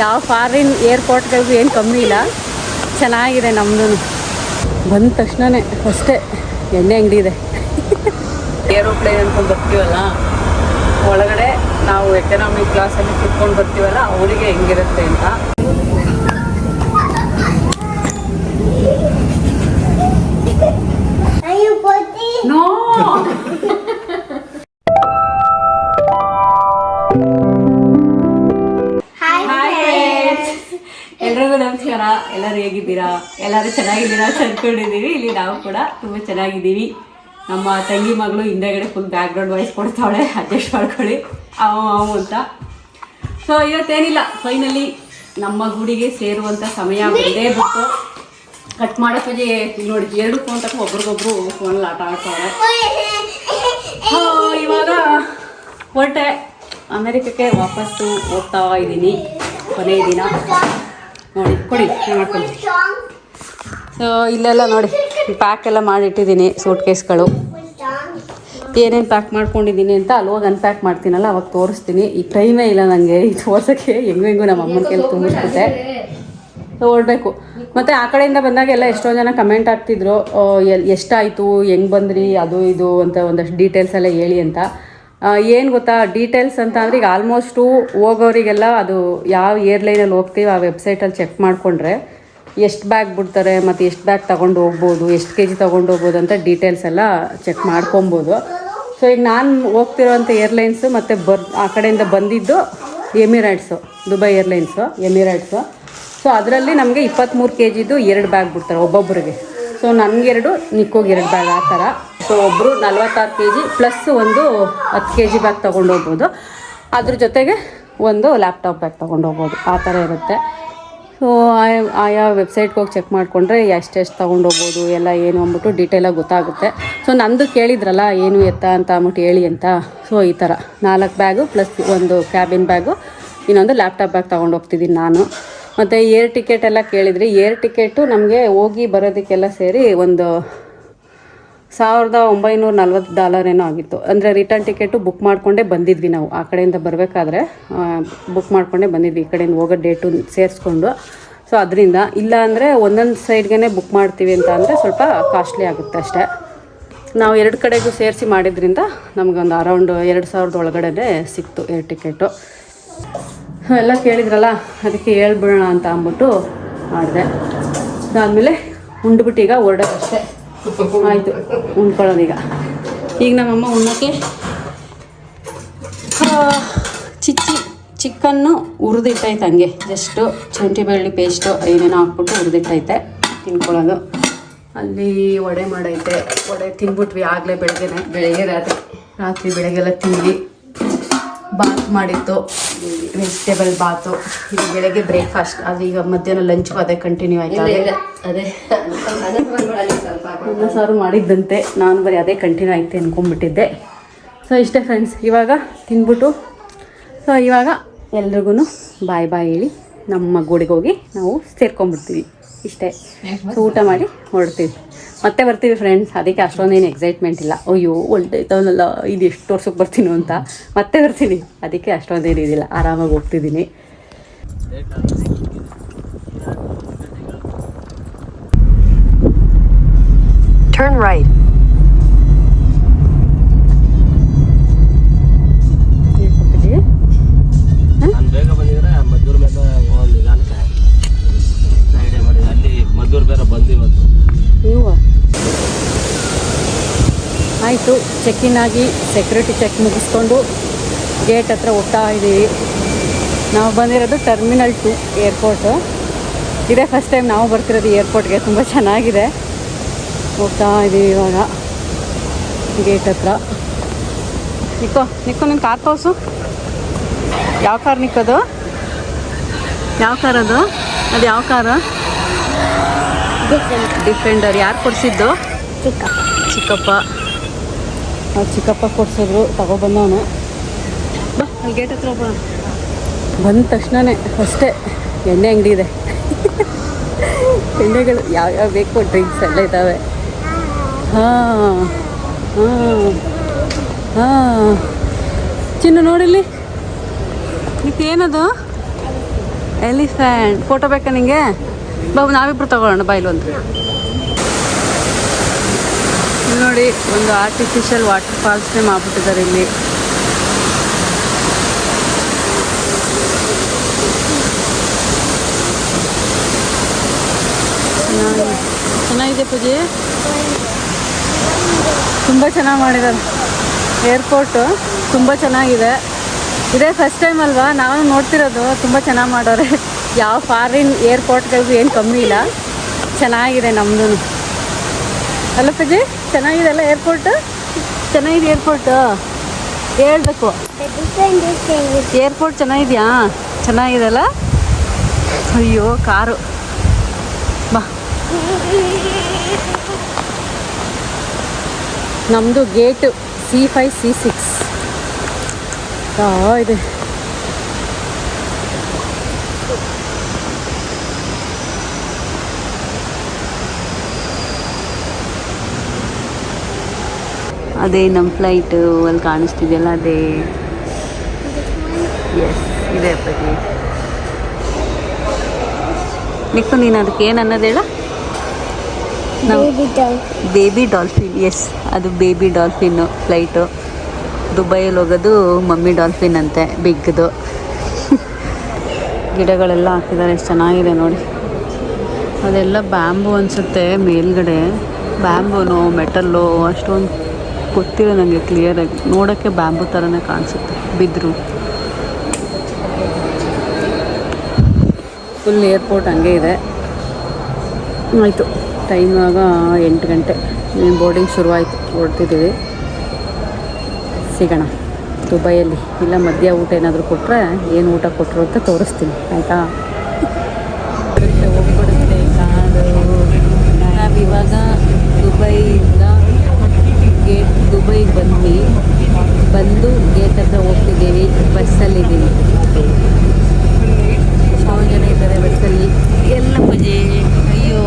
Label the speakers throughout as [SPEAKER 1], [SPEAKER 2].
[SPEAKER 1] ಯಾವ ಫಾರಿನ್ ಏರ್ಪೋರ್ಟ್ಗಳಿಗೂ ಏನು ಕಮ್ಮಿ ಇಲ್ಲ. ಚೆನ್ನಾಗಿದೆ ನಮ್ಮದು ಬಂದ ತಕ್ಷಣವೇ ಅಷ್ಟೇ ಎಣ್ಣೆ ಅಂಗಡಿ ಇದೆ ಏರೋಪ್ಲೇನ್ ಅಂತ ಬರ್ತೀವಲ್ಲ, ಒಳಗಡೆ ನಾವು ಎಕನಾಮಿಕ್ ಕ್ಲಾಸಲ್ಲಿ ಕುತ್ಕೊಂಡು ಬರ್ತೀವಲ್ಲ, ಅವರಿಗೆ ಹೆಂಗಿರುತ್ತೆ ಅಂತ. ಹೇಗಿದ್ದೀರಾ ಎಲ್ಲರೂ ಚೆನ್ನಾಗಿದ್ದೀರಾ ಅಂತ ಇಲ್ಲಿ ನಾವು ಕೂಡ ತುಂಬ ಚೆನ್ನಾಗಿದ್ದೀವಿ. ನಮ್ಮ ತಂಗಿ ಮಗಳು ಹಿಂದೆಗಡೆ ಫುಲ್ ಬ್ಯಾಕ್ಗ್ರೌಂಡ್ ವಾಯ್ಸ್ ಕೊಡ್ತಾವಳೆ ಅಡ್ಜಸ್ಟ್ ಮಾಡ್ಕೊಳ್ಳಿ. ಅವು ಅವು ಅಂತ. ಸೊ ಇವತ್ತೇನಿಲ್ಲ. ಫೈನಲಿ ನಮ್ಮ ಗುಡಿಗೆ ಸೇರುವಂಥ ಸಮಯ ಬಂದೇ ಬಿಟ್ಟು ಕಟ್ ಮಾಡೋಕ್ಕೆ ನೋಡಿ, ಎರಡು ಫೋನ್ ತಕ್ಕ ಒಬ್ರಿಗೊಬ್ರು ಫೋನಲ್ಲಿ ಆಟ ಆಡ್ತಾವ್ರೆ. ಇವಾಗ ಹೊರಟೆ. ಅಮೆರಿಕಕ್ಕೆ ವಾಪಸ್ಸು ಹೋಗ್ತಾ ಇದ್ದೀನಿ. ಕೊನೆಯ ದಿನ. ನೋಡಿ ಕೊಡಿ ಮಾಡ್ಕೊಂಡು. ಸೊ ಇಲ್ಲೆಲ್ಲ ನೋಡಿ ಪ್ಯಾಕ್ ಎಲ್ಲ ಮಾಡಿಟ್ಟಿದ್ದೀನಿ ಸೂಟ್ ಕೇಸ್ಗಳು ಏನೇನು ಪ್ಯಾಕ್ ಮಾಡ್ಕೊಂಡಿದ್ದೀನಿ ಅಂತ ಅಲ್ಲಿ ಹೋಗಿ ಅನ್ಪ್ಯಾಕ್ ಮಾಡ್ತೀನಲ್ಲ ಅವಾಗ ತೋರಿಸ್ತೀನಿ. ಈ ಟೈಮೇ ಇಲ್ಲ ನನಗೆ ಇದು ತೋರ್ಸೋಕ್ಕೆ ಹೆಂಗೋ ಹೆಂಗೋ ನಮ್ಮ ಅಮ್ಮನ ಕೈಲಿ ತುಂಬಿಸ್ಬಿಟ್ಟೆ. ಓಡಬೇಕು ಮತ್ತು ಆ ಕಡೆಯಿಂದ ಬಂದಾಗ ಎಲ್ಲ ಎಷ್ಟೋ ಜನ ಕಮೆಂಟ್ ಆಗ್ತಿದ್ರು ಎಷ್ಟಾಯಿತು? ಹೆಂಗೆ ಬಂದ್ರಿ? ಅದು ಇದು ಅಂತ ಒಂದಷ್ಟು ಡೀಟೇಲ್ಸ್ ಎಲ್ಲ ಹೇಳಿ ಅಂತ. ಏನು ಗೊತ್ತಾ? ಡೀಟೇಲ್ಸ್ ಅಂತ ಅಂದರೆ ಈಗ ಆಲ್ಮೋಸ್ಟು ಹೋಗೋರಿಗೆಲ್ಲ ಅದು ಯಾವ ಏರ್ಲೈನಲ್ಲಿ ಹೋಗ್ತೀವಿ ಆ ವೆಬ್ಸೈಟಲ್ಲಿ ಚೆಕ್ ಮಾಡಿಕೊಂಡ್ರೆ ಎಷ್ಟು ಬ್ಯಾಗ್ ಬಿಡ್ತಾರೆ, ಮತ್ತು ಎಷ್ಟು ಬ್ಯಾಗ್ ತೊಗೊಂಡು ಹೋಗ್ಬೋದು, ಎಷ್ಟು ಕೆ ಜಿ ತೊಗೊಂಡು ಹೋಗ್ಬೋದು ಅಂತ ಡೀಟೇಲ್ಸ್ ಎಲ್ಲ ಚೆಕ್ ಮಾಡ್ಕೊಬೋದು. ಸೊ ಈಗ ನಾನು ಹೋಗ್ತಿರೋವಂಥ ಏರ್ಲೈನ್ಸು ಮತ್ತು ಬರ್, ಆ ಕಡೆಯಿಂದ ಬಂದಿದ್ದು Emirates Dubai airlines Emirates so ಅದರಲ್ಲಿ ನಮಗೆ ಇಪ್ಪತ್ತ್ಮೂರು ಕೆ ಜಿದು ಎರಡು ಬ್ಯಾಗ್ ಬಿಡ್ತಾರೆ ಒಬ್ಬೊಬ್ಬರಿಗೆ ಸೊ ನನಗೆರಡು ನಿಕ್ಕೋಗಿ ಎರಡು ಬ್ಯಾಗ್ ಆ ಥರ ಸೊ ಒಬ್ಬರು ನಲ್ವತ್ತಾರು ಕೆ ಜಿ ಪ್ಲಸ್ ಒಂದು ಹತ್ತು ಕೆ ಜಿ ಬ್ಯಾಗ್ ತೊಗೊಂಡು ಹೋಗ್ಬೋದು. ಅದ್ರ ಜೊತೆಗೆ ಒಂದು ಲ್ಯಾಪ್ಟಾಪ್ ಬ್ಯಾಗ್ ತೊಗೊಂಡು ಹೋಗ್ಬೋದು. ಆ ಥರ ಇರುತ್ತೆ. ಸೊ ಆಯಾ ವೆಬ್ಸೈಟ್ಗೆ ಹೋಗಿ ಚೆಕ್ ಮಾಡಿಕೊಂಡ್ರೆ ಎಷ್ಟೆಷ್ಟು ತೊಗೊಂಡು ಹೋಗ್ಬೋದು, ಎಲ್ಲ ಏನು ಅಂದ್ಬಿಟ್ಟು ಡೀಟೇಲಾಗಿ ಗೊತ್ತಾಗುತ್ತೆ. ಸೊ ನಂದು ಕೇಳಿದ್ರಲ್ಲ, ಏನು ಎತ್ತ ಅಂತ ಅಂದ್ಬಿಟ್ಟು ಹೇಳಿ ಅಂತ. ಸೊ ಈ ಥರ. ನಾಲ್ಕು ಬ್ಯಾಗು ಪ್ಲಸ್ ಒಂದು ಕ್ಯಾಬಿನ್ ಬ್ಯಾಗು. ಇನ್ನೊಂದು ಲ್ಯಾಪ್ಟಾಪ್ ಬ್ಯಾಗ್ ತೊಗೊಂಡು ಹೋಗ್ತಿದ್ದೀನಿ ನಾನು. ಮತ್ತು ಏರ್ ಟಿಕೆಟ್ ಎಲ್ಲ ಕೇಳಿದ್ರಿ ಏರ್ ಟಿಕೆಟು ನಮಗೆ ಹೋಗಿ ಬರೋದಕ್ಕೆಲ್ಲ ಸೇರಿ ಒಂದು ಸಾವಿರದ ಒಂಬೈನೂರ ನಲ್ವತ್ತು ಡಾಲರ್ ಏನೋ ಆಗಿತ್ತು. ಅಂದರೆ ರಿಟರ್ನ್ ಟಿಕೆಟು ಬುಕ್ ಮಾಡಿಕೊಂಡೇ ಬಂದಿದ್ವಿ ನಾವು. ಆ ಕಡೆಯಿಂದ ಬರಬೇಕಾದ್ರೆ ಬುಕ್ ಮಾಡಿಕೊಂಡೇ ಬಂದಿದ್ವಿ. ಈ ಕಡೆಯಿಂದ ಹೋಗೋ ಡೇಟು ಸೇರಿಸ್ಕೊಂಡು. ಸೊ ಅದರಿಂದ ಇಲ್ಲ ಅಂದರೆ ಒಂದೊಂದು ಸೈಡ್ಗೆ ಬುಕ್ ಮಾಡ್ತೀವಿ ಅಂತ ಅಂದರೆ ಸ್ವಲ್ಪ ಕಾಸ್ಟ್ಲಿ ಆಗುತ್ತೆ ಅಷ್ಟೇ. ನಾವು ಎರಡು ಕಡೆಗೂ ಸೇರಿಸಿ ಮಾಡಿದ್ರಿಂದ ನಮಗೊಂದು ಅರೌಂಡ್ ಎರಡು ಸಾವಿರದ ಒಳಗಡೆ ಸಿಕ್ತು ಏರ್ ಟಿಕೆಟು ಎಲ್ಲ ಕೇಳಿದ್ರಲ್ಲ, ಅದಕ್ಕೆ ಹೇಳ್ಬಿಡೋಣ ಅಂತ ಅಂದ್ಬಿಟ್ಟು ಮಾಡಿದೆ. ಅದಾದಮೇಲೆ ಉಂಡ್ಬಿಟ್ಟು ಈಗ ಹೊರಡೋದಷ್ಟೇ. ಆಯಿತು ಉಣ್ಕೊಳ್ಳೋದೀಗ ಈಗ. ನಮ್ಮಮ್ಮ ಉಣ್ಣೋಕ್ಕೆ ಚಿಚ್ಚಿ ಚಿಕನ್ನು ಹುರಿದಿಟ್ಟೈತೆ ಹಂಗೆ. ಜಸ್ಟು ಶುಂಠಿ ಬೆಳ್ಳಿ ಪೇಸ್ಟು ಏನೇನೋ ಹಾಕ್ಬಿಟ್ಟು ಹುರಿದಿಟ್ಟೈತೆ. ತಿನ್ಕೊಳ್ಳೋದು. ಅಲ್ಲಿ ವಡೆ ಮಾಡೈತೆ. ವಡೆ ತಿನ್ಬಿಟ್ವಿ ಆಗಲೇ ಬೆಳಗ್ಗೆನೆ. ಬೆಳಗ್ಗೆ ರಾತ್ರಿ ರಾತ್ರಿ ಬೆಳಗ್ಗೆಲ್ಲ ತಿಂದು ಬಾತ್ ಮಾಡಿತ್ತು. ವೆಜಿಟೇಬಲ್ ಬಾತು. ಇದು ಬೆಳಗ್ಗೆ ಬ್ರೇಕ್ಫಾಸ್ಟ್. ಅದು ಈಗ ಮಧ್ಯಾಹ್ನ ಲಂಚ್ಗೂ ಅದೇ ಕಂಟಿನ್ಯೂ ಆಯ್ತು? ಅದೇ. ಅನ್ನ ಸಾರು ಮಾಡಿದ್ದಂತೆ ನಾನು ಬರೀ ಅದೇ ಕಂಟಿನ್ಯೂ ಆಯಿತು ಅಂದ್ಕೊಂಡ್ಬಿಟ್ಟಿದ್ದೆ ಸೊ ಇಷ್ಟೇ ಫ್ರೆಂಡ್ಸ್ ಇವಾಗ ತಿಂದ್ಬಿಟ್ಟು ಸೊ ಇವಾಗ ಎಲ್ರಿಗೂ ಬಾಯ್ ಬಾಯ್ ಹೇಳಿ ನಮ್ಮ ಗೂಡಿಗೆ ಹೋಗಿ ನಾವು ಸೇರ್ಕೊಂಡ್ಬಿಡ್ತೀವಿ. ಇಷ್ಟೇ. ಸೊ ಊಟ ಮಾಡಿ ಹೊರಡ್ತೀವಿ. ಮತ್ತೆ ಬರ್ತೀವಿ ಫ್ರೆಂಡ್ಸ್ ಅದಕ್ಕೆ ಅಷ್ಟೊಂದೇನು ಎಕ್ಸೈಟ್ಮೆಂಟ್ ಇಲ್ಲ. ಅಯ್ಯೋ ಒಳ್ಳೆದವನಲ್ಲ ಇದು ಎಷ್ಟು ವರ್ಷಕ್ಕೆ ಬರ್ತೀನೋ ಅಂತ. ಮತ್ತೆ ಬರ್ತೀನಿ. ಅದಕ್ಕೆ ಅಷ್ಟೊಂದೇನು ಇದಿಲ್ಲ. ಆರಾಮಾಗಿ ಹೋಗ್ತಿದ್ದೀನಿ.
[SPEAKER 2] ಇವತ್ತು.
[SPEAKER 1] ನೀವು ಆಯಿತು ಚೆಕ್ ಇನ್ ಆಗಿ ಸೆಕ್ಯೂರಿಟಿ ಚೆಕ್ ಮುಗಿಸ್ಕೊಂಡು ಗೇಟ್ ಹತ್ರ ಹೋಗ್ತಾ ಇದ್ದೀವಿ ನಾವು ಬಂದಿರೋದು ಟರ್ಮಿನಲ್ ಟು ಏರ್ಪೋರ್ಟು ಇದೇ ಫಸ್ಟ್ ಟೈಮ್ ನಾವು ಬರ್ತಿರೋದು ಏರ್ಪೋರ್ಟ್ಗೆ ತುಂಬ ಚೆನ್ನಾಗಿದೆ. ಹೋಗ್ತಾ ಇದ್ದೀವಿ ಇವಾಗ ಗೇಟ್ ಹತ್ರ. ನಿಕ್ಕೋ ನಿಕ್ಕೋ ನಿನ್ನ ಕಾರ್ ತೋರಿಸು. ಯಾವ ಕಾರ್ ನಿಕ್ಕೋದು ಯಾವ ಕಾರ್ ಅದು ಅದು ಯಾವ ಕಾರು? ಡಿಫೆಂಡರ್ ಯಾರು ಕೊಡಿಸಿದ್ದು? ಚಿಕ್ಕಪ್ಪ. ಚಿಕ್ಕಪ್ಪ. ಕೊಡಿಸಿದ್ರು ತಗೊಬಂದವನು ಬಾ ಅಲ್ಲಿ ಗೇಟ್ ಹತ್ರ ಹೋಗೋಣ. ಬಂದ ತಕ್ಷಣವೇ ಅಷ್ಟೇ ಎಣ್ಣೆ ಅಂಗಡಿ ಇದೆ. ಎಣ್ಣೆಗಳು ಯಾವ್ಯಾವ ಬೇಕು ಡ್ರಿಂಕ್ಸ್ ಎಲ್ಲ ಇದ್ದಾವೆ ಹಾಂ ಹಾಂ ಹಾಂ. ಚಿನ್ನು ನೋಡಿಲ್ಲಿ? ಏನದು? ಎಲಿಫ್ಯಾಂಟ್ ಫೋಟೋ ಬೇಕಾ ನಿಂಗೆ? ಬಾಬು ನಾವಿಬ್ರು ತಗೊಳ್ಳೋಣ ಬಾಯ್ಲು ಒಂದು ಇಲ್ಲಿ ನೋಡಿ, ಒಂದು ಆರ್ಟಿಫಿಷಿಯಲ್ ವಾಟರ್ ಫಾಲ್ಸ್ನೇ ಮಾಡ್ಬಿಟ್ಟಿದ್ದಾರೆ ಇಲ್ಲಿ. ಚೆನ್ನಾಗಿ ಚೆನ್ನಾಗಿದೆ ಪೂಜೆ? ತುಂಬ ಚೆನ್ನಾಗಿ ಮಾಡಿದ್ದಾರೆ ಏರ್ಪೋರ್ಟು ತುಂಬ ಚೆನ್ನಾಗಿದೆ. ಇದೇ ಫಸ್ಟ್ ಟೈಮ್ ಅಲ್ವಾ? ನಾವು ನೋಡ್ತಿರೋದು ತುಂಬ ಚೆನ್ನಾಗಿ ಮಾಡೋರೆ. ಯಾವ ಫಾರಿನ್ ಏರ್ಪೋರ್ಟ್ಗಳಿಗೂ ಏನು ಕಮ್ಮಿ ಇಲ್ಲ. ಚೆನ್ನಾಗಿದೆ ನಮ್ಮದು ಅಲ್ಲ ಪೂಜೆ ಚೆನ್ನಾಗಿದೆ ಅಲ್ಲ ಏರ್ಪೋರ್ಟು ಚೆನ್ನಾಗಿದೆ ಏರ್ಪೋರ್ಟು ಹೇಳ್ಬೇಕು. ಏರ್ಪೋರ್ಟ್ ಚೆನ್ನಾಗಿದೆಯಾ? ಚೆನ್ನಾಗಿದೆ ಅಲ್ಲ? ಅಯ್ಯೋ, ಕಾರು. ಬಾ. ನಮ್ಮದು gate C five C six ಇದೆ. ಅದೇ ನಮ್ಮ ಫ್ಲೈಟು ಅಲ್ಲಿ ಕಾಣಿಸ್ತಿದೆಯಲ್ಲ ಅದೇ. ಎಸ್ ಇದೆ ಅಪ್ಪಾಜಿ. ನಿಕ್ಕು ನೀನು ಅದಕ್ಕೆ ಏನು ಅನ್ನೋದು ಹೇಳ? ನಾವು ಬೇಬಿ ಡಾಲ್ಫಿನ್ ಎಸ್ ಅದು ಬೇಬಿ ಡಾಲ್ಫಿನ್ನು ಫ್ಲೈಟು ದುಬೈಯಲ್ಲಿ ಹೋಗೋದು ಮಮ್ಮಿ ಡಾಲ್ಫಿನ್ ಅಂತೆ, ಬಿಗ್ದು. ಗಿಡಗಳೆಲ್ಲ ಹಾಕಿದ್ದಾರೆ, ಎಷ್ಟು ಚೆನ್ನಾಗಿದೆ ನೋಡಿ. ಅದೆಲ್ಲ ಬ್ಯಾಂಬು ಅನಿಸುತ್ತೆ ಮೇಲ್ಗಡೆ. ಬ್ಯಾಂಬೂನು, ಮೆಟಲ್ಲು, ಅಷ್ಟೊಂದು ಗೊತ್ತಿಲ್ಲ ನನಗೆ ಕ್ಲಿಯರಾಗಿ ನೋಡೋಕ್ಕೆ ಬ್ಯಾಂಬು ಥರನೇ ಕಾಣಿಸುತ್ತೆ, ಬಿದ್ರು. ಫುಲ್ ಏರ್ಪೋರ್ಟ್ ಹಂಗೆ ಇದೆ. ಆಯಿತು ಟೈಮ್ ಆಗ ಎಂಟು ಗಂಟೆ. ಬೋರ್ಡಿಂಗ್ ಶುರುವಾಯಿತು. ಹೊರಡ್ತಿದ್ದೀವಿ ಸಿಗೋಣ. ದುಬೈಯಲ್ಲಿ. ಇಲ್ಲ ಮಧ್ಯ ಊಟ ಏನಾದರೂ ಕೊಟ್ಟರೆ ಏನು ಊಟ ಕೊಟ್ಟರು ಅಂತ ತೋರಿಸ್ತೀನಿ. ಆಯಿತಾ? ಹೋಗ್ಬಿಡುತ್ತೆ ಕಾರು ನಾವಿವಾಗ ದುಬೈಯಿಂದ ಗೇಟ್, ದುಬೈಗೆ ಬಂದ್ವಿ. ಬಂದು ಗೇಟ್ ಹತ್ರ ಹೋಗ್ತಿದ್ದೀವಿ. ಬಸ್ಸಲ್ಲಿದ್ದೀವಿ ಜನ ಇದ್ದಾರೆ ಬಸ್ಸಲ್ಲಿ? ಎಲ್ಲ ಪೂಜೆ ಅಯ್ಯೋ.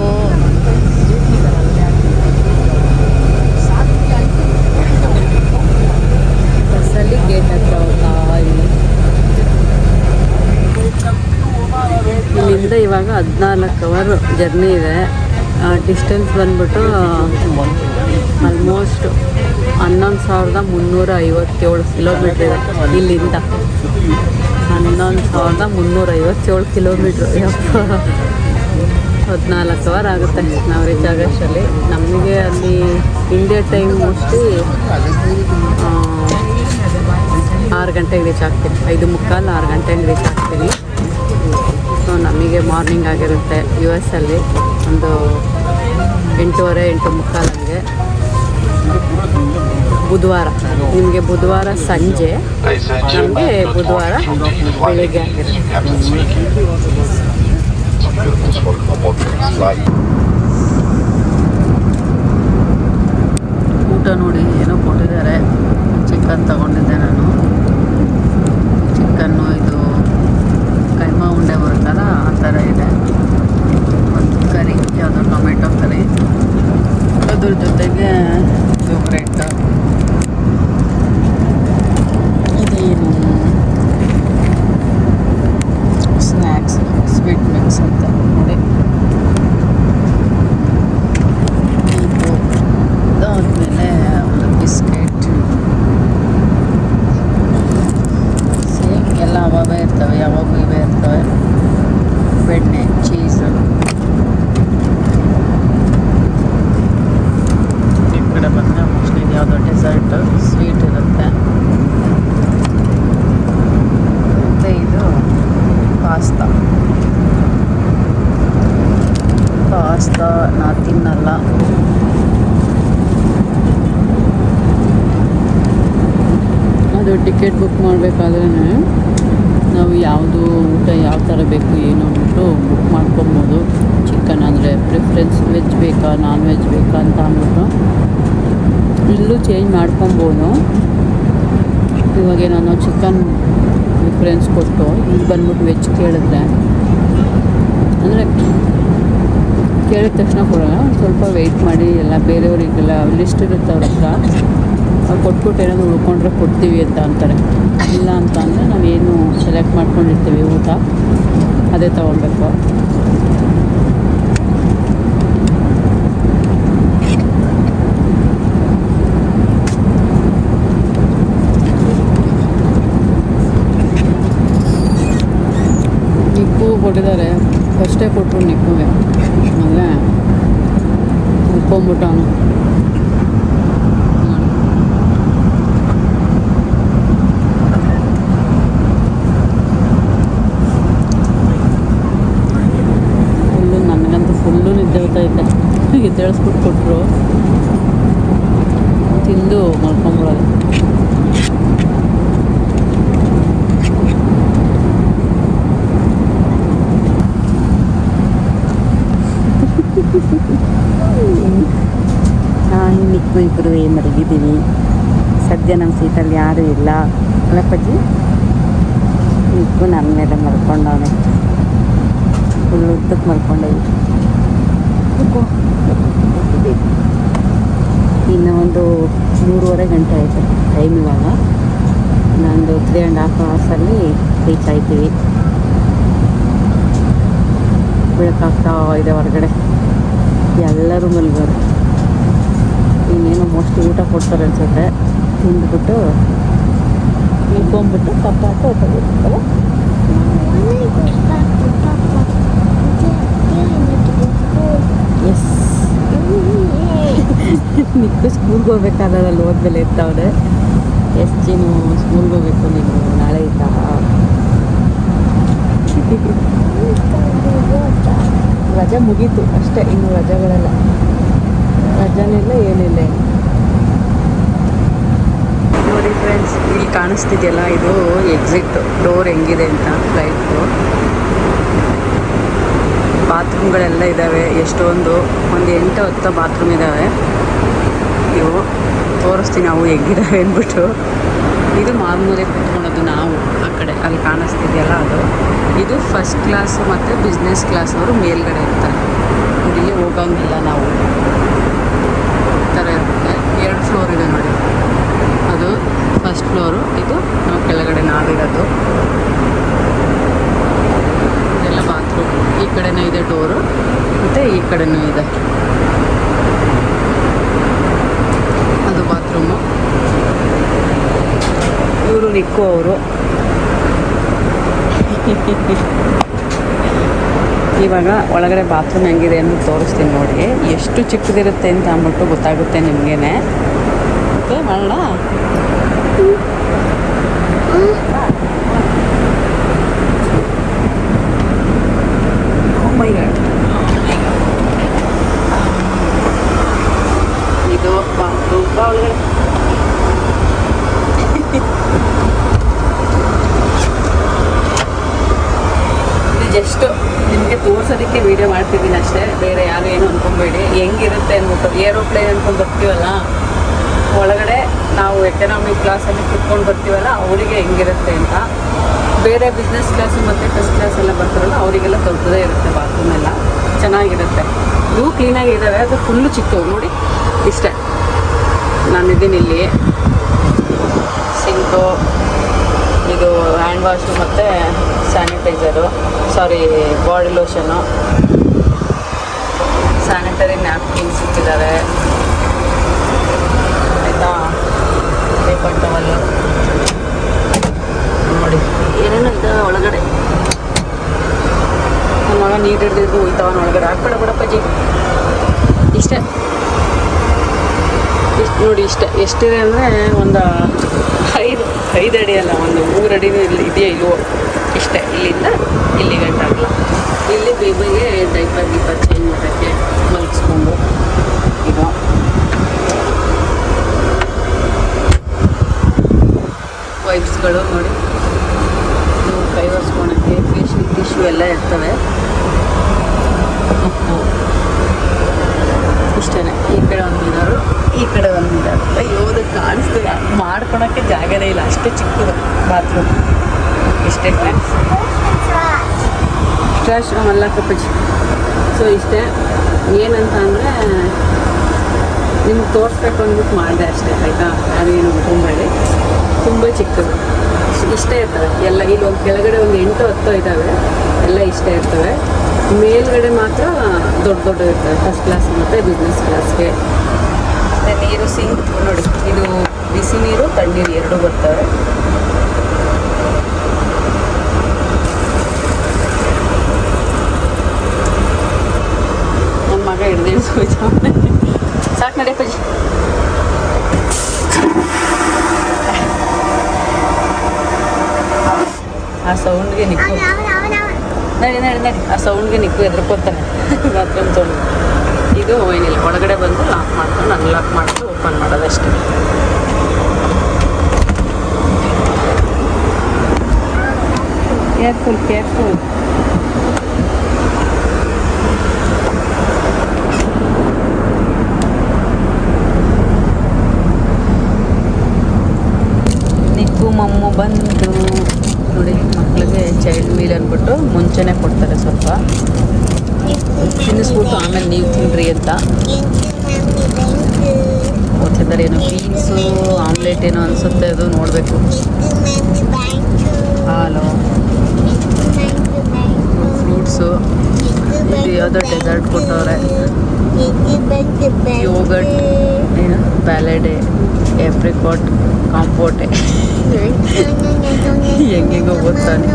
[SPEAKER 1] ಇಲ್ಲಿಂದ ಇವಾಗ ಹದಿನಾಲ್ಕು ಅವರ್ ಜರ್ನಿ ಇದೆ. ಡಿಸ್ಟೆನ್ಸ್ ಬಂದ್ಬಿಟ್ಟು ಆಲ್ಮೋಸ್ಟ್ ಹನ್ನೊಂದು ಸಾವಿರದ ಮುನ್ನೂರ ಐವತ್ತೇಳು ಕಿಲೋಮೀಟ್ರ್ ಇದೆ ಇಲ್ಲಿಂದ. ಹನ್ನೊಂದು ಸಾವಿರದ ಮುನ್ನೂರ ಐವತ್ತೇಳು ಕಿಲೋಮೀಟ್ರ್ ಹದಿನಾಲ್ಕು ಅವರ್ ಆಗುತ್ತೆ ನಾವು ರೀಚ್ ಆಗೋಷ್ಟರಲ್ಲಿ ನಮಗೆ ಅಲ್ಲಿ ಇಂಡಿಯಾ ಟೈಮ್ ಮೋಸ್ಟ್ಲಿ ಆರು ಗಂಟೆಗೆ ರೀಚ್ ಆಗ್ತೀನಿ ಐದು ಮುಕ್ಕಾಲು ಆರು ಗಂಟೆಗೆ ರೀಚ್ ಆಗ್ತೀನಿ ಸೊ ನಮಗೆ ಮಾರ್ನಿಂಗ್ ಆಗಿರುತ್ತೆ ಯು ಎಸ್ ಅಲ್ಲಿ. ಒಂದು ಎಂಟೂವರೆ, ಎಂಟು ಮುಕ್ಕಾಲು ಹಂಗೆ. ಬುಧವಾರ. ನಿಮಗೆ ಬುಧವಾರ ಸಂಜೆ. ನಮಗೆ ಬುಧವಾರ ಬೆಳಿಗ್ಗೆ ಊಟ ನೋಡಿ ಏನೋ ಕೊಟ್ಟಿದ್ದಾರೆ. ಚಿಕನ್ ತಗೊಂಡಿದ್ದೆ ನಾನು. ಚಿಕನ್ನು ಇದು ಕೈಮಾ ಉಂಡೆ ಬರುತ್ತಲ್ಲ, ಆ ಥರ ಇದೆ. ಒಂದು ಕರಿ, ಯಾವುದೋ ಟೊಮೆಟೊ ಕರಿ. ಅದ್ರ ಜೊತೆಗೆ ಇದು ಬ್ರೆಡ್ ಇದೇನು ಸ್ನ್ಯಾಕ್ಸ್ ಸ್ವೀಟ್ ಮಿಕ್ಸ್ ಅಂತ ನೋಡಿ ಇದು ಅದಾದಮೇಲೆ ಒಂದು ಬಿಸ್ಕೆಟ್ ಸೇಮ್ ಎಲ್ಲ ಅವಾಗೇ ಇರ್ತವೆ ಯಾವಾಗೂ ಇವೇ ಇರ್ತವೆ ಬೆಣ್ಣೆ ಚೀಸು ಈ ಕಡೆ ಬಂದರೆ ಮೋಸ್ಟ್ಲಿ ಇದು ಯಾವುದೋ ಡೆಸರ್ಟ್ ಸ್ವೀಟ್ ಇರುತ್ತೆ ಮತ್ತು ಇದು ಪಾಸ್ತಾ ಪಾಸ್ತಾ ನಾ ತಿನ್ನಲ್ಲ. ಅದು ಟಿಕೆಟ್ ಬುಕ್ ಮಾಡಬೇಕಾದ್ರೆ ನಾವು ಯಾವುದು ಊಟ ಯಾವ ಥರ ಬೇಕು ಏನು ಅಂದ್ಬಿಟ್ಟು ಬುಕ್ ಮಾಡ್ಕೊಬೋದು. ಚಿಕನ್ ಅಂದರೆ ಪ್ರಿಫ್ರೆನ್ಸ್ ವೆಜ್ ಬೇಕಾ, ನಾನ್ ವೆಜ್ ಬೇಕಾ ಅಂತ ಅಂದ್ಬಿಟ್ಟು ಇಲ್ಲೂ ಚೇಂಜ್ ಮಾಡ್ಕೊಬೋದು. ಇವಾಗ ನಾನು ಚಿಕನ್ ಪ್ರಿಫರೆನ್ಸ್ ಕೊಟ್ಟು ಇಲ್ಲಿ ಬಂದ್ಬಿಟ್ಟು ವೆಜ್ ಕೇಳಿದ್ರೆ. ಅಂದರೆ ಕೇಳಿದ ತಕ್ಷಣ ಒಂದು ಸ್ವಲ್ಪ ವೆಯ್ಟ್ ಮಾಡಿ, ಎಲ್ಲ ಬೇರೆಯವರಿಗೆಲ್ಲ ಲಿಸ್ಟ್ ಇರುತ್ತೆ ಅವ್ರ ಹತ್ರ. ಅವ್ರು ಕೊಟ್ಬಿಟ್ಟು ಏನಾದರೂ ಉಳ್ಕೊಂಡ್ರೆ ಕೊಡ್ತೀವಿ ಅಂತ ಅಂತಾರೆ. ಇಲ್ಲ ಅಂತ ಅಂದರೆ ನಾವೇನು ಸೆಲೆಕ್ಟ್ ಮಾಡ್ಕೊಂಡಿರ್ತೀವಿ ಊಟ.
[SPEAKER 3] ಅದೇ ತೊಗೊಬೇಕು ನಿಕ್ಕು ಕೊಟ್ಟಿದ್ದಾರೆ ಫಸ್ಟೇ ಕೊಟ್ಟರು ನಿಕ್ಕುಗೆ ಅಂದರೆ ಉಪ್ಕೊಂಬಿಟ್ಟು ಅವನು ಫುಲ್ಲು ನನಗಂತೂ ಫುಲ್ಲು ನಿದ್ದೆ ಹೋಗ್ತಾ ಇದ್ದೆ ಎದ್ದೇಳಿಸ್ಬಿಟ್ಟು ಕೊಟ್ಟರು ತಿಂದು ಮಲ್ಕೊಂಬಿಡೋದು
[SPEAKER 1] ಇಬ್ಬರು ಇಬ್ಬರು ಮಲಗಿದ್ದೀವಿ ಸದ್ಯ ನಮ್ಮ ಸೀಟಲ್ಲಿ ಯಾರೂ ಇಲ್ಲ. ಅಲ್ಲಪ್ಪಜ್ಜಿ ಇಬ್ಬರು ನನ್ನ ಮೇಲೆ ಮಲ್ಕೊಂಡವನೆ. ಫುಲ್ ಉದ್ದಕ್ಕೆ ಮಲ್ಕೊಂಡೇವಿ ಇನ್ನು ಒಂದು ಮೂರುವರೆ ಗಂಟೆ ಆಯಿತು ಟೈಮ್ ಇವಾಗ. ಇನ್ನೊಂದು ತ್ರೀ ಆ್ಯಂಡ್ ಹಾಫ್ ಅವರ್ಸಲ್ಲಿ ರೀಚ್ ಆಯ್ತೀವಿ. ಬೆಳಕಾಗ್ತಾ ಇದೆ ಹೊರಗಡೆ. ಎಲ್ಲರೂ ಮಲ್ಗೋರು. ಮೋಸ್ಟ್ಲಿ ಊಟ ಕೊಡ್ತಾರೆ ಅನ್ಸುತ್ತೆ. ತಿಂದ್ಬಿಟ್ಟು ನಿಂತ್ಕೊಂಡ್ಬಿಟ್ಟು ಕಪ್ಪಾಟ ತಗೋಬೇಕಲ್ಲ ಎಸ್ ನಿಕ್ಕು ಸ್ಕೂಲ್ಗೆ ಹೋಗ್ಬೇಕಾದಲ್ಲಿ ಹೋದ್ಮೇಲೆ ಇರ್ತಾವ್ರೆ ಎಸ್ ಜಿನು ಸ್ಕೂಲ್ಗೆ ಹೋಗ್ಬೇಕು ನೀನು ನಾಳೆ ಇದ್ದ ರಜೆ ಮುಗೀತು ಅಷ್ಟೇ, ಇನ್ನು ರಜೆಗಳೆಲ್ಲ. ರಜಾನಿಲ್ಲ ಏನಿಲ್ಲ ನೋಡಿ ಫ್ರೆಂಡ್ಸ್ ಇಲ್ಲಿ ಕಾಣಿಸ್ತಿದೆಯಲ್ಲ? ಇದು ಎಕ್ಸಿಟ್ ಡೋರ್ ಹೆಂಗಿದೆ ಅಂತ ಫ್ಲೈಟ್ ಬಾತ್ರೂಮ್ಗಳೆಲ್ಲ ಇದ್ದಾವೆ ಎಷ್ಟೊಂದು, ಒಂದು ಎಂಟು ಹತ್ತು ಬಾತ್ರೂಮ್ ಇದ್ದಾವೆ ಇವು ತೋರಿಸ್ತೀನಿ ನಾವು ಹೆಂಗಿದ್ದಾವೆ ಅಂದ್ಬಿಟ್ಟು. ಇದು ಮಾಮೂಲಿ ಕುತ್ಕೊಳ್ಳೋದು ನಾವು ಆ ಕಡೆ. ಅಲ್ಲಿ ಕಾಣಿಸ್ತಿದೆಯಲ್ಲ ಅದು. ಇದು ಫಸ್ಟ್ ಕ್ಲಾಸ್ ಮತ್ತು ಬಿಸ್ನೆಸ್ ಕ್ಲಾಸ್ ಅವರು ಮೇಲ್ಗಡೆ ಇರ್ತಾರೆ. ಇಲ್ಲಿ ಹೋಗಂಗಿಲ್ಲ ನಾವು. ಈ ಥರ ಇರುತ್ತೆ. ಎರಡು ಫ್ಲೋರ್ ಇದೆ ನೋಡಿ. ಫಸ್ಟ್ ಫ್ಲೋರು ಇದು. ನಾವು ಕೆಳಗಡೆ ನಾವಿರೋದು ಇದೆಲ್ಲ ಬಾತ್ರೂಮ್ ಈ ಕಡೆನೂ ಇದೆ ಡೋರು ಮತ್ತು ಈ ಕಡೆನೂ ಇದೆ. ಅದು ಬಾತ್ರೂಮು ಇವರು ನಿಕ್ಕು ಅವರು. ಇವಾಗ ಒಳಗಡೆ ಬಾತ್ರೂಮ್ ಹೆಂಗಿದೆ ಅಂತ ತೋರಿಸ್ತೀನಿ ನೋಡಿ. ಎಷ್ಟು ಚಿಕ್ಕದಿರುತ್ತೆ ಅಂತ ಅಂದ್ಬಿಟ್ಟು ಗೊತ್ತಾಗುತ್ತೆ ನಿಮಗೇನೆ. ಓಕೆ ಮಾಡೋಣ Oh ಜಸ್ಟ್ ನಿಮಗೆ ತೋರ್ಸೋದಕ್ಕೆ ವಿಡಿಯೋ ಮಾಡ್ತಿದ್ದೀನಿ ಅಷ್ಟೇ. ಬೇರೆ ಯಾರು ಏನು ಅನ್ಕೊಂಬೇಡಿ. ಹೆಂಗಿರುತ್ತೆ ಅಂದ್ಬಿಟ್ಟು ಏರೋಪ್ಲೇನ್ ಅನ್ಕೊಂಡು ಬರ್ತೀವಲ್ಲ? ಎಕನಾಮಿಕ್ ಕ್ಲಾಸಲ್ಲಿ ಕುತ್ಕೊಂಡು ಬರ್ತೀವಲ್ಲ, ಅವರಿಗೆ ಹೆಂಗಿರುತ್ತೆ ಅಂತ. ಬೇರೆ ಬಿಸ್ನೆಸ್ ಕ್ಲಾಸು ಮತ್ತು ಫಸ್ಟ್ ಕ್ಲಾಸ್ ಎಲ್ಲ ಬರ್ತಾರಲ್ಲ, ಅವರಿಗೆಲ್ಲ ದೊಡ್ಡದೇ ಇರುತ್ತೆ ಬಾತ್ರೂಮ್ ಎಲ್ಲ. ಚೆನ್ನಾಗಿರುತ್ತೆ. ಇವು ಕ್ಲೀನಾಗಿದ್ದಾವೆ ಅದು ಫುಲ್ಲು ಚಿಕ್ಕವು ನೋಡಿ, ಇಷ್ಟೇ. ನಾನಿದ್ದೀನಿ ಇಲ್ಲಿ. ಸಿಂಕು, ಇದು ಹ್ಯಾಂಡ್ ವಾಶು ಮತ್ತು sanitizer sorry body lotion sanitary napkins ಇಟ್ಟಿದ್ದಾರೆ ಆಯಿತಾ ಪೇಪರ್ ಟವಲ್ಲು ನೋಡಿ. ಏನೇನೋ ಇದ್ದಾವೆ ಒಳಗಡೆ? ನಮ್ಮ ನೀರು ಹಿಡಿದಿದ್ದು ಹೋಯ್ತಾವನ ಒಳಗಡೆ. ಹಾಕ್ಬೇಡ ಬಿಡಪ್ಪಾಜಿ ಇಷ್ಟೇ. ಇಷ್ಟು ನೋಡಿ ಇಷ್ಟೇ. ಎಷ್ಟಿದೆ ಅಂದರೆ ಒಂದು ಐದು ಐದು ಅಡಿ ಅಲ್ಲ, ಒಂದು ಮೂರು ಅಡಿನೂ ಇಲ್ಲಿ ಇದೆಯಾ ಇಲ್ವೋ? ಇಷ್ಟೇ. ಇಲ್ಲಿಂದ ಇಲ್ಲಿ ಗಂಟಾಗಲ್ಲ ಇಲ್ಲಿ ಬೇಬಿಗೆ ಡೈಪರ್ ಗೀಪರ್ ಚೇಂಜ್ ಮಾಡೋಕ್ಕೆ ಮಲಗಿಸ್ಕೊಂಡು ಇದು ವೈಪ್ಸ್ಗಳು ನೋಡಿ. ಕೈ ಒರೆಸ್ಕೊಳಕ್ಕೆ ಫೇಶಿಯಲ್ ಟಿಶ್ಯೂ ಎಲ್ಲ ಇರ್ತವೆ. ಇಷ್ಟೇ ಈ ಕಡೆ ಒಂದು ಈ ಕಡೆ ಒಂದು ಮಿರರ್ ಅಯ್ಯೋ, ಅದು ಕಾಣಿಸ್ತಿಲ್ಲ. ಮಾಡ್ಕೊಳಕ್ಕೆ ಜಾಗನೇ ಇಲ್ಲ. ಅಷ್ಟೇ ಚಿಕ್ಕದು ಬಾತ್ರೂಮ್ ಇಷ್ಟೇ ಫ್ರೆಂಡ್ಸ್ ಟ್ರಾಶ್ ಮಲ್ಲ ಕಪ್ಪಜಿ ಸೊ ಇಷ್ಟೇ. ಏನಂತ ಅಂದರೆ, ನಿಮ್ಗೆ ತೋರಿಸ್ಬೇಕು ಅಂದ್ಬಿಟ್ಟು ಮಾಡಿದೆ ಅಷ್ಟೇ, ಆಯಿತಾ? ಅದೇನು ಒಪ್ಕೊಂಬೇಡಿ ತುಂಬ ಚಿಕ್ಕದು. ಇಷ್ಟ ಇರ್ತವೆ. ಎಲ್ಲ ಇಲ್ಲಿ ಒಂದು ಕೆಳಗಡೆ ಒಂದು ಎಂಟು, ಹತ್ತು ಇದ್ದಾವೆ ಎಲ್ಲ ಇಷ್ಟೇ ಇರ್ತವೆ. ಮೇಲ್ಗಡೆ ಮಾತ್ರ ದೊಡ್ಡ ದೊಡ್ಡ ಇರ್ತವೆ. ಫಸ್ಟ್ ಕ್ಲಾಸ್ ಮತ್ತು ಬಿಸ್ನೆಸ್ ಕ್ಲಾಸ್ಗೆ ಮತ್ತು ನೀರು ಸಿಂಕ್ ನೋಡಿ. ಇದು ಬಿಸಿ ನೀರು, ತಣ್ಣೀರು ಎರಡೂ ಬರ್ತವೆ. ಮಗ ಸಾಕು ನಡೆಯಪ್ಪಾಜಿ ಆ ಸೌಂಡ್ಗೆ ನಿಕ್ಕು ನಡಿ ನಡಿ ನಡಿ. ಆ ಸೌಂಡ್ಗೆ ನಿಕ್ಕು ಎದ್ರಕೋತಾನೆ. ಬಾತ್ರೂಮ್ ಸೌಂಡ್ ಇದು ಏನಿಲ್ಲ. ಒಳಗಡೆ ಬಂದು ಲಾಕ್ ಮಾಡ್ಕೊಂಡು ಅನ್ಲಾಕ್ ಮಾಡ್ಕೊಂಡು ಓಪನ್ ಮಾಡೋದಷ್ಟೇ ಕೇರ್ಫುಲ್ ಕೇರ್ಫುಲ್ ನಿಕ್ಕು ಮಮ್ಮು ಬಂದು. ನೋಡಿ ಮಕ್ಕಳಿಗೆ ಚೈಲ್ಡ್ ಮೀಲ್ ಅಂದ್ಬಿಟ್ಟು ಮುಂಚೆನೇ ಕೊಡ್ತಾರೆ ಸ್ವಲ್ಪ. ತಿನ್ನಿಸ್ಬಿಟ್ಟು ಆಮೇಲೆ ನೀವು ತಿನ್ನಿರಿ ಅಂತ. ಓದ್ತಿದ್ದಾರೆ ಏನೋ ಬೀನ್ಸು ಆಮ್ಲೆಟ್ ಏನೋ ಅನಿಸುತ್ತೆ ಅದು ನೋಡಬೇಕು. ಹಾಲು ಫ್ರೂಟ್ಸು ಇದು ಯಾವುದೋ ಡೆಸರ್ಟ್ ಕೊಟ್ಟವ್ರೆ. ಯೋಗಟ್ ಏನು? ಪ್ಯಾಲೆಡೆ ಏಪ್ರಿಕಾಟ್ ಕಾಂಪೋಟೆ ಹೆಂಗೆಂಗೋ ಓದ್ತಾನೆ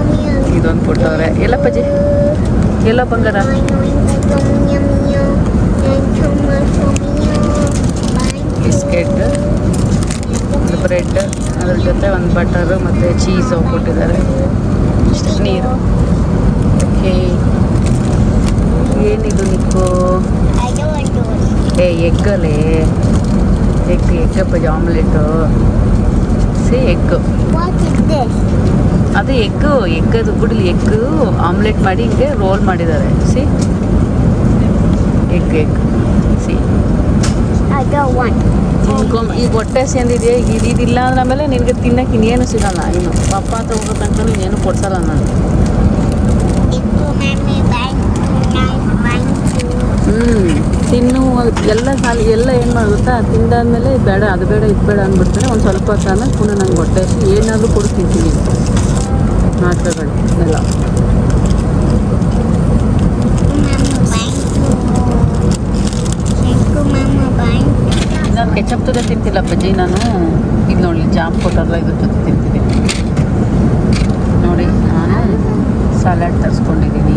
[SPEAKER 1] ಇದೊಂದು ಕೊಟ್ಟವ್ರೆ. ಎಲ್ಲ ಪಜ್ಜಿ ಎಲ್ಲ ಬಂಗಾರ? ಬಿಸ್ಕೆಟ್ ಬ್ರೆಡ್, ಅದ್ರ ಜೊತೆ ಒಂದು ಬಟರು ಮತ್ತು ಚೀಸ್ ಕೊಟ್ಟಿದ್ದಾರೆ. ನೀರು. ಓಕೆ. ಏನಿದು ನಿಕ್ಕು? ಏ, ಎಗ್ಗಲೇ. ಎಗ್ ಎಗ್ಗಪ್ಪ ಆಮ್ಲೆಟು ಸಿ ಎಗ್ ಅದು ಎಗ್ ಅದು ಬಿಡಲಿ ಎಗ್ ಆಮ್ಲೆಟ್ ಮಾಡಿ ಹಿಂಗೆ ರೋಲ್ ಮಾಡಿದ್ದಾರೆ. ಸಿ ಎಗ್ ಎಗ್ ಸಿ ತಿನ್ಕೊಂಡ್ ಈಗ ಹೊಟ್ಟೆ ಸೇಂದಿದೆಯಾ ಈಗ ಇದು ಇದಿಲ್ಲ ಅಂದ್ರೆ ಆಮೇಲೆ ನಿನಗೆ ತಿನ್ನಕ್ಕೆ ಇನ್ನೇನು ಸಿಗಲ್ಲ. ಇನ್ನು ಪಪ್ಪ ಅಂತ ಏನು ಕೊಡ್ಸಲ್ಲ ನಾನು. ಹ್ಞೂ ತಿನ್ನು, ಎಲ್ಲ ಸಾಲ, ಎಲ್ಲ ಏನು ಮಾಡುತ್ತಾ? ತಿಂದಾದ್ಮೇಲೆ ಬೇಡ, ಅದು ಬೇಡ, ಇದು ಬೇಡ ಅಂದ್ಬಿಡ್ತಾನೆ. ಒಂದು ಸ್ವಲ್ಪ ಹೊತ್ತು ಆಮೇಲೆ ಪುನಃ ನಂಗೆ ಹೊಟ್ಟೆ ಏನಾದರೂ ಕೊಡು, ತಿಂತೀನಿ. ನಾಟಕಗಳು ಎಲ್ಲ. ನಾನು ಕೆಚಪ್ ಜೊತೆ ತಿಂತಿಲ್ಲ ಬಜ್ಜಿ ನಾನು. ಇದು ನೋಡಿ, ಜಾಮ್ ಕೊಟ್ಟಲ್ಲ ಇದ್ರ ಜೊತೆ ತಿಂತಿದ್ದೀನಿ. ನೋಡಿ, ನಾನು ಸಲಾಡ್ ತರಿಸ್ಕೊಂಡಿದ್ದೀನಿ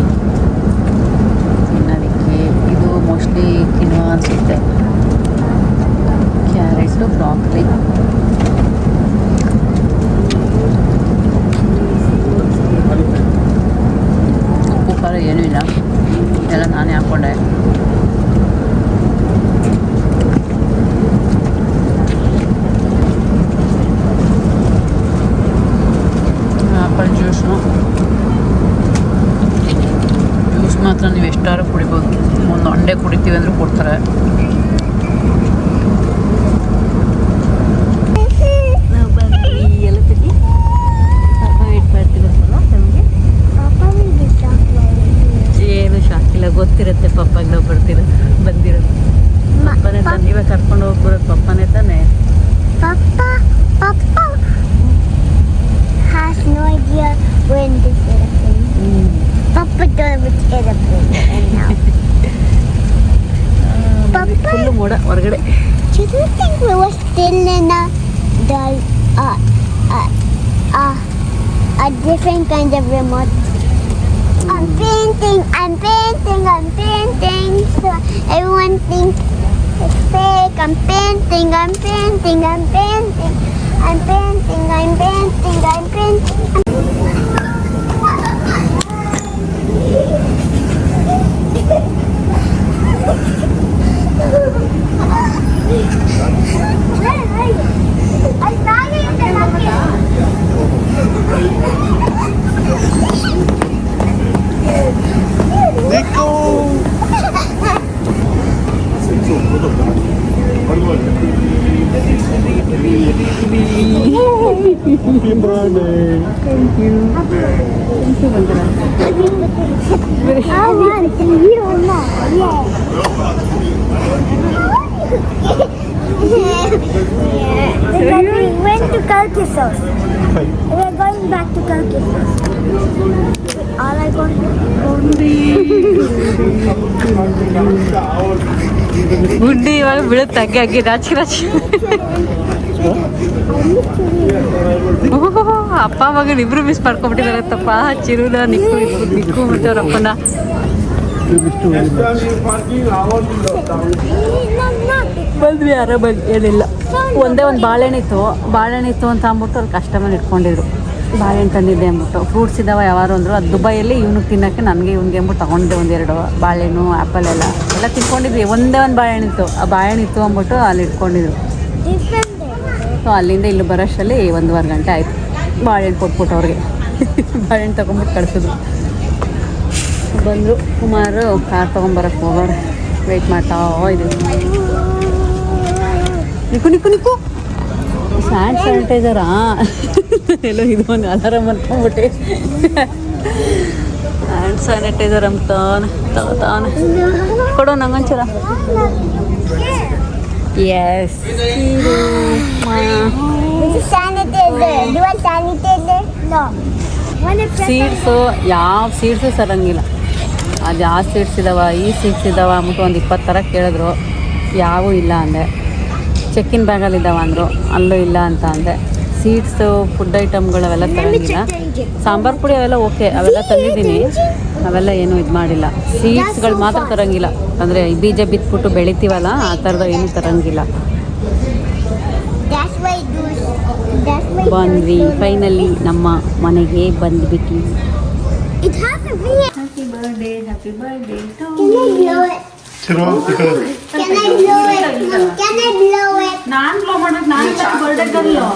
[SPEAKER 1] ತಿನ್ನೋದಕ್ಕೆ ಇದು ಮೋಸ್ಟ್ಲಿ ಕಿನ್ವಾ ಅನಿಸುತ್ತೆ ಕ್ಯಾರೆಟು ಬ್ರಾಕ್ಲಿ ಉಪ್ಪು ಖಾರ ಏನೂ ಇಲ್ಲ ಎಲ್ಲ ನಾನೇ ಹಾಕ್ಕೊಂಡೆ ಮಾತ್ರ ನೀವು ಎಷ್ಟಾರು ಕುಡಿಬೋದು. ಒಂದು ಅಂಡೆ ಕುಡಿತೀವಿ ಅಂದ್ರೆ ಕೊಡ್ತಾರೆ.
[SPEAKER 4] Painting, I'm painting, I'm painting. I'm painting, I'm painting, I'm painting. Kalkisos. We're going back to Kalkisos. All I got
[SPEAKER 1] ಗುಂಡಿ ಇವಾಗ ಬೀಳುತ್ತೆ ಹಂಗೆ ಹಂಗೆ ರಾಚಿ ಓಹೋ ಅಪ್ಪ ಮಗನ ಇಬ್ರು ಮಿಸ್ ಮಾಡ್ಕೊಂಡ್ಬಿಟ್ಟಿದಾರತ್ತಪ್ಪ ಚಿರುನ ನಿಕ್ಕು ಇಬ್ರು ನಿಕ್ಕು ಮತ್ತೆ ಅವ್ರ ಅಪ್ಪನ ಬಂದ್ವಿ ಆರಾಮಾಗಿ ಏನಿಲ್ಲ. ಒಂದೇ ಒಂದು ಬಾಳೆಹಣ್ಣಿತ್ತು. ಬಾಳೆಹಣ್ಣಿತ್ತು ಅಂತ ಅಂದ್ಬಿಟ್ಟು ಅವ್ರು ಕಸ್ಟಮರ್ ಇಟ್ಕೊಂಡಿದ್ರು. ಬಾಳೆಹಣ್ಣು ತಂದಿದ್ದೆ ಅಂದ್ಬಿಟ್ಟು. ಫ್ರೂಟ್ಸ್ ಇದ್ದಾವೆ ಯಾವಾರು ಅಂದರು ಅದು ದುಬೈಯಲ್ಲಿ ಇವ್ನಿಗೆ ತಿನ್ನೋಕ್ಕೆ ನನಗೆ ಇವ್ನಿಗೆ ಅಂದ್ಬಿಟ್ಟು ತೊಗೊಂಡೆ ಒಂದೆರಡು ಬಾಳೆಹಣ್ಣು ಆ್ಯಪಲ್ ಎಲ್ಲ. ಎಲ್ಲ ತಿನ್ಕೊಂಡಿದ್ವಿ. ಒಂದೇ ಒಂದು ಬಾಳೆಹಣ್ಣಿತ್ತು. ಆ ಬಾಳೆಹಣ್ಣಿತ್ತು ಅಂದ್ಬಿಟ್ಟು ಅಲ್ಲಿ ಇಟ್ಕೊಂಡಿದ್ರು. ಸೊ ಅಲ್ಲಿಂದ ಇಲ್ಲಿ ಬರೋಷ್ಟಲ್ಲಿ ಒಂದೂವರೆ ಗಂಟೆ ಆಯಿತು. ಬಾಳೆಹಣ್ಣು ಕೊಟ್ಬಿಟ್ಟು ಅವ್ರಿಗೆ. ಬಾಳೆಹಣ್ಣು ತೊಗೊಂಬಿಟ್ಟು ಕಳಿಸಿದ್ರು. ಬಂದರು. ಕುಮಾರು ಕಾರ್ ತೊಗೊಂಬರಕ್ಕೆ ಹೋಗೋರು ವೆಯ್ಟ್ ಮಾಡ್ತಾ ಇದ್ದೀವಿ ನಿಕ್ಕು ನಿಕ್ಕು ನಿಕ್ಕು. ಸ್ಯಾಂಡ್ ಸ್ಯಾನಿಟೈಸರಾ ಎಲ್ಲೋ ಇದು ಒಂದು ಅಲಾರ ಅನ್ಕೊಂಬಿಟ್ಟೆ ಹ್ಯಾಂಡ್ ಸ್ಯಾನಿಟೈಸರ್ ಅಂತಾನೆ ತಗೋತಾನೆ ಕೊಡೋ ನಂಗೊಂಚೂರ. ಎಸ್ ಸೀಡ್ಸು ಯಾವ ಸೀಡ್ಸು ಸರಂಗಿಲ್ಲ ಅದು ಯಾವ ಸೀಡ್ಸ್ ಇದಾವ ಈ ಸೀಡ್ಸ್ ಇದಾವ ಅಂದ್ಬಿಟ್ಟು ಒಂದು ಇಪ್ಪತ್ತು ಥರ ಕೇಳಿದ್ರು. ಯಾವೂ ಇಲ್ಲ ಅಂದೆ. ಚೆಕ್ಕಿನ್ ಬ್ಯಾಗಲ್ಲಿ ಇದ್ದಾವ ಅಂದರು. ಅಲ್ಲೂ ಇಲ್ಲ ಅಂತ ಅಂದೆ. ಸೀಡ್ಸ್ ಫುಡ್ ಐಟಮ್ಗಳು ಅವೆಲ್ಲ ತರಂಗಿಲ್ಲ. ಸಾಂಬಾರು ಪುಡಿ ಅವೆಲ್ಲ ಓಕೆ ಅವೆಲ್ಲ ತಂದಿದ್ದೀನಿ. ಅವೆಲ್ಲ ಏನೂ ಇದು ಮಾಡಿಲ್ಲ. ಸೀಡ್ಸ್ಗಳು ಮಾತ್ರ ತರಂಗಿಲ್ಲ. ಅಂದರೆ ಬೀಜ ಬಿತ್ಬಿಟ್ಟು ಬೆಳಿತೀವಲ್ಲ ಆ ಥರದ ಏನೂ ತರಂಗಿಲ್ಲ. ಬಂದ್ವಿ ಫೈನಲಿ ನಮ್ಮ ಮನೆಗೆ ಬಂದ್ಬಿಟ್ಟು.
[SPEAKER 5] Happy birthday happy birthday to
[SPEAKER 4] Can I blow it? Can I blow it? Mom, Can I blow it?
[SPEAKER 5] ನಾನ್ ಬ್ಲೋ ಮಾಡೋದು ನಾನು ಬರ್ಡೇ ಗರ್ಲು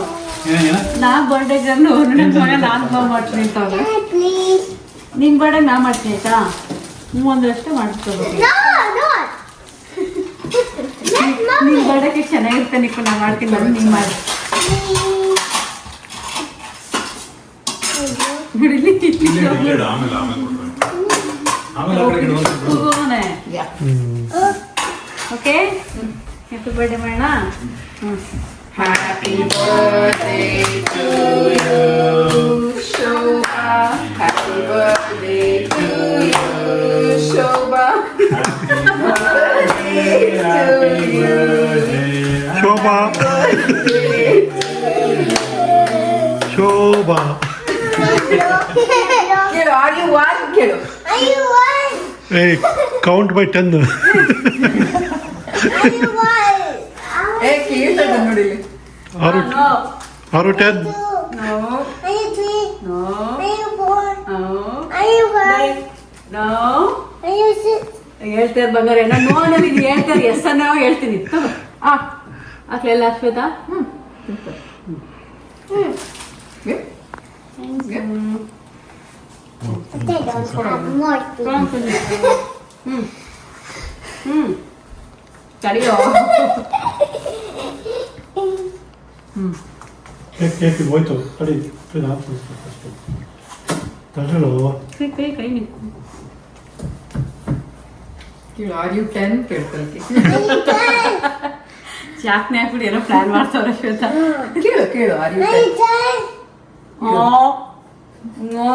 [SPEAKER 5] ನಾ ಬರ್ಡೇ ಗರ್ಲು ಮಗ ನಾನು ಬ್ಲೋ ಮಾಡ್ತೀನಿ ಅಂತ ಅವ್ನು.
[SPEAKER 4] Can I please?
[SPEAKER 5] ನಿನ್ ಬರ್ಡೇ ನಾ ಮಾಡ್ತೀನಿ ಆಯ್ತಾ ಹ್ಞೂ ಒಂದಷ್ಟೇ ಮಾಡಿಸ್ಕೋಬೇಕು
[SPEAKER 4] No, no. Let.
[SPEAKER 5] ನಿನ್ ಬರ್ಡೇಗೆ ಚೆನ್ನಾಗಿರುತ್ತೆ ನಿಕ್ಕು ನಾ ಮಾಡ್ತೀನಿ ಬಂದು ನೀನ್ ಮಾಡಿ ಬಿಡಿಲಿ
[SPEAKER 6] ಆಮೇಲೆ ಆಮೇಲೆ ಆಮೇಲೆ ಆ ಕಡೆ ಒಂದು
[SPEAKER 5] ಓಕೆ ಹ್ಯಾಪಿ ಬರ್ಡೇ ಮಾಡೋಣ ಹ್ಞೂ
[SPEAKER 6] Shobha Shobha
[SPEAKER 4] Are you one?
[SPEAKER 6] ಏ count by ten
[SPEAKER 4] Are you one?
[SPEAKER 6] ಆರು ಆರು ten
[SPEAKER 4] Two. Are you three?
[SPEAKER 5] No
[SPEAKER 4] Are no ನೋಡಿ
[SPEAKER 5] ಇಲ್ಲಿ.
[SPEAKER 4] ಆರು no. No.
[SPEAKER 5] No.
[SPEAKER 4] May you
[SPEAKER 5] no I you see ಬಂಗಾರ ಹೇಳ್ತಾರೆ ಯಸನ ನಾವು ಹೇಳ್ತೀನಿ. ಹಾ
[SPEAKER 4] ಆklella swetha hmm hmm me
[SPEAKER 5] thank you ತಡಿಯೋ
[SPEAKER 6] ಕೇಕ್ ಕೇಕ್ ಹೋಯ್ತು ತಡಿ ಇದು ಹಾಕ್ತೀನಿ ಅಷ್ಟು ತಗೊಳ್ಳೋ
[SPEAKER 5] ಕೈ ಕೈ ಕೈ ನಿಂತು ಚಾಕ್ನೆ ಹಾಕ್ಬಿಡಿ ಏನೋ ಪ್ಲಾನ್ ಮಾಡ್ತಾವ್ರೆ ಶ್ವೇತಾ
[SPEAKER 7] ಕೇಳು ಕೇಳು are you
[SPEAKER 4] Are you done?
[SPEAKER 5] Oh no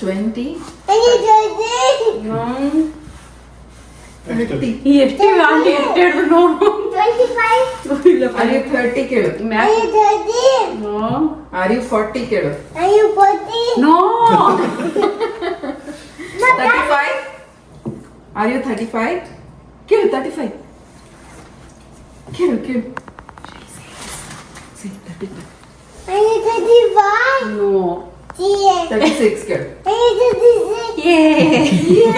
[SPEAKER 7] twenty
[SPEAKER 4] Are you done?
[SPEAKER 5] ಎಷ್ಟು ಆಂಟಿ ಎಷ್ಟು ಹಿಡಿದ್ರು ನೋಡು
[SPEAKER 7] ಅರಿ ಥರ್ಟಿ ಕೇಳು ಅರಿ ಫಾರ್ಟಿ ಕೇಳು
[SPEAKER 5] no
[SPEAKER 7] thirty five are you thirty five ಕೇಳು ತರ್ಟಿ ಫೈವ್ ಕೇಳು ಕೇಳು
[SPEAKER 4] thirty five no
[SPEAKER 5] 36,
[SPEAKER 4] go.
[SPEAKER 7] Yay!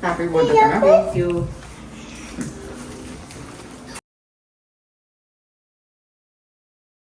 [SPEAKER 7] Happy one,
[SPEAKER 4] Thank you.